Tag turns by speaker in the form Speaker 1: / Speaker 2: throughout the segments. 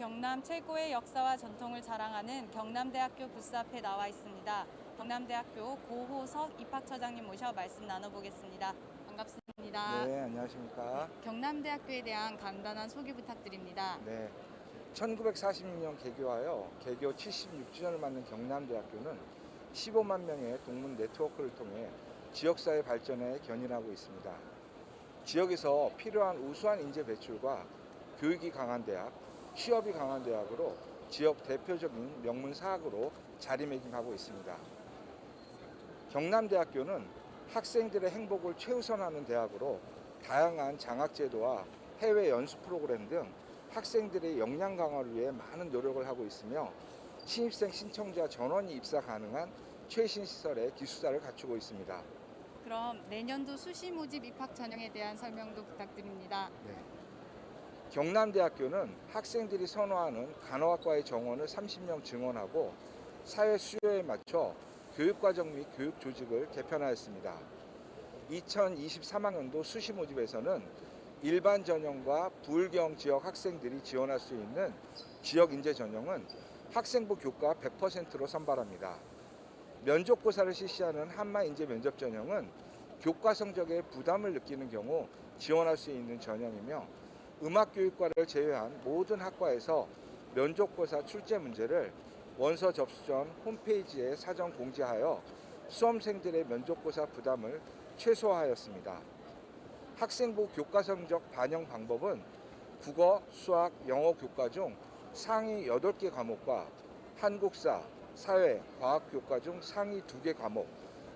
Speaker 1: 경남 최고의 역사와 전통을 자랑하는 경남대학교 부스 앞에 나와 있습니다. 경남대학교 고호석 입학처장님 모셔 말씀 나눠보겠습니다. 반갑습니다.
Speaker 2: 네, 안녕하십니까.
Speaker 1: 경남대학교에 대한 간단한 소개 부탁드립니다.
Speaker 2: 네. 1946년 개교하여 개교 76주년을 맞는 경남대학교는 15만 명의 동문 네트워크를 통해 지역사회 발전에 견인하고 있습니다. 지역에서 필요한 우수한 인재 배출과 교육이 강한 대학, 취업이 강한 대학으로 지역 대표적인 명문 사학으로 자리매김하고 있습니다. 경남대학교는 학생들의 행복을 최우선하는 대학으로 다양한 장학제도와 해외 연수 프로그램 등 학생들의 역량 강화를 위해 많은 노력을 하고 있으며 신입생 신청자 전원이 입사 가능한 최신 시설의 기숙사를 갖추고 있습니다.
Speaker 1: 그럼 내년도 수시 모집 입학 전형에 대한 설명도 부탁드립니다.
Speaker 2: 네. 경남대학교는 학생들이 선호하는 간호학과의 정원을 30명 증원하고 사회 수요에 맞춰 교육과정 및 교육 조직을 개편하였습니다. 2023학년도 수시 모집에서는 일반 전형과 부울경 지역 학생들이 지원할 수 있는 지역 인재 전형은 학생부 교과 100%로 선발합니다. 면접고사를 실시하는 한마 인재 면접 전형은 교과 성적에 부담을 느끼는 경우 지원할 수 있는 전형이며 음악교육과를 제외한 모든 학과에서 면접고사 출제 문제를 원서 접수 전 홈페이지에 사전 공지하여 수험생들의 면접고사 부담을 최소화하였습니다. 학생부 교과 성적 반영 방법은 국어, 수학, 영어 교과 중 상위 8개 과목과 한국사, 사회, 과학 교과 중 상위 2개 과목,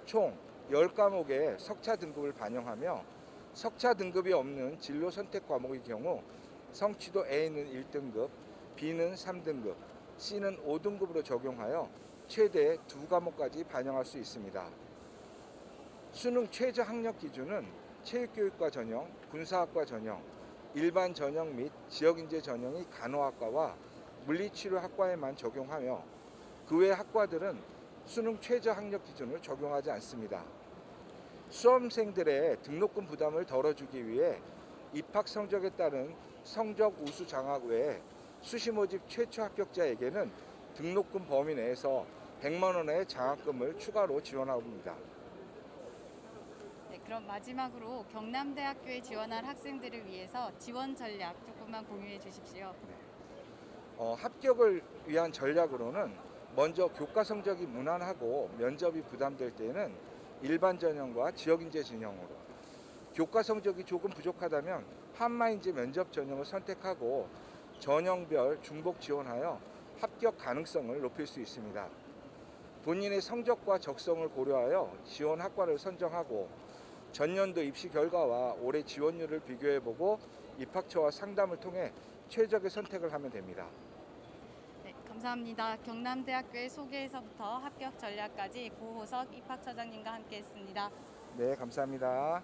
Speaker 2: 총 10과목의 석차 등급을 반영하며 석차 등급이 없는 진로 선택 과목의 경우 성취도 A는 1등급, B는 3등급, C는 5등급으로 적용하여 최대 두 과목까지 반영할 수 있습니다. 수능 최저 학력 기준은 체육교육과 전형, 군사학과 전형, 일반 전형 및 지역인재 전형이 간호학과와 물리치료학과에만 적용하며 그 외 학과들은 수능 최저 학력 기준을 적용하지 않습니다. 수험생들의 등록금 부담을 덜어주기 위해 입학 성적에 따른 성적 우수 장학 외에 수시 모집 최초 합격자에게는 등록금 범위 내에서 100만 원의 장학금을 추가로 지원합니다.
Speaker 1: 네, 그럼 마지막으로 경남대학교에 지원할 학생들을 위해서 지원 전략 조금만 공유해 주십시오.
Speaker 2: 어, 합격을 위한 전략으로는 먼저 교과 성적이 무난하고 면접이 부담될 때에는 일반 전형과 지역 인재 전형으로 교과 성적이 조금 부족하다면 한마 인재 면접 전형을 선택하고 전형별 중복 지원하여 합격 가능성을 높일 수 있습니다. 본인의 성적과 적성을 고려하여 지원 학과를 선정하고 전년도 입시 결과와 올해 지원율을 비교해보고 입학처와 상담을 통해 최적의 선택을 하면 됩니다.
Speaker 1: 네, 감사합니다. 경남대학교의 소개에서부터 합격 전략까지 고호석 입학처장님과 함께했습니다.
Speaker 2: 네, 감사합니다.